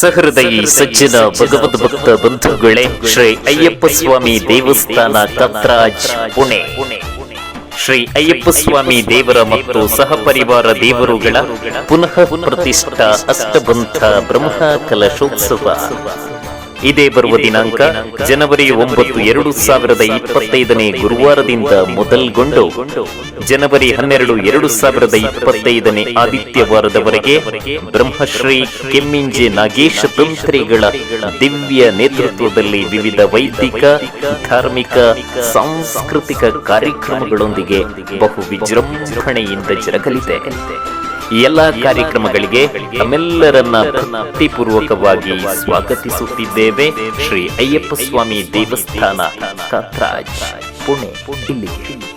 ಸಹೃದಯಿ ಸಜ್ಜನ ಭಗವದ್ ಭಕ್ತ ಬಂಧುಗಳೇ ಶ್ರೀ ಅಯ್ಯಪ್ಪ ಸ್ವಾಮಿ ದೇವಸ್ಥಾನ ಕತ್ರಾಜ್ ಪುಣೆ. ಶ್ರೀ ಅಯ್ಯಪ್ಪ ಸ್ವಾಮಿ ದೇವರ ಮತ್ತು ಸಹಪರಿವಾರ ದೇವರುಗಳ ಪುನಃ ಪ್ರತಿಷ್ಠಾ ಅಷ್ಟಬಂಧ ಬ್ರಹ್ಮ ಕಲಶೋತ್ಸವ. ಇದೇ ಬರುವ ದಿನಾಂಕ ಜನವರಿ ಒಂಬತ್ತು, ಎರಡು ಸಾವಿರದ ಇಪ್ಪತ್ತೈದನೇ ಗುರುವಾರದಿಂದ ಮೊದಲ್ಗೊಂಡು. ಜನವರಿ ಹನ್ನೆರಡು, ಎರಡು ಸಾವಿರದ ಇಪ್ಪತ್ತೈದನೇ ಆದಿತ್ಯವಾರದವರೆಗೆ ಬ್ರಹ್ಮಶ್ರೀ ಕೆಮ್ಮಿಂಜೆ ನಾಗೇಶ ತಂತ್ರಿಗಳ ದಿವ್ಯ ನೇತೃತ್ವದಲ್ಲಿ ವಿವಿಧ ವೈದಿಕ, ಧಾರ್ಮಿಕ, ಸಾಂಸ್ಕೃತಿಕ ಕಾರ್ಯಕ್ರಮಗಳೊಂದಿಗೆ ಬಹು ವಿಜೃಂಭಣೆಯಿಂದ ಜರಗಲಿದೆ. ಎಲ್ಲಾ ಕಾರ್ಯಕ್ರಮಗಳಿಗೆ ತಮ್ಮೆಲ್ಲರನ್ನ ಭಕ್ತಿಪೂರ್ವಕವಾಗಿ ಸ್ವಾಗತಿಸುತ್ತಿದ್ದೇವೆ. ಶ್ರೀ ಅಯ್ಯಪ್ಪ ಸ್ವಾಮಿ ದೇವಸ್ಥಾನ ಪುಣೆ ಇಲ್ಲಿಗೆ.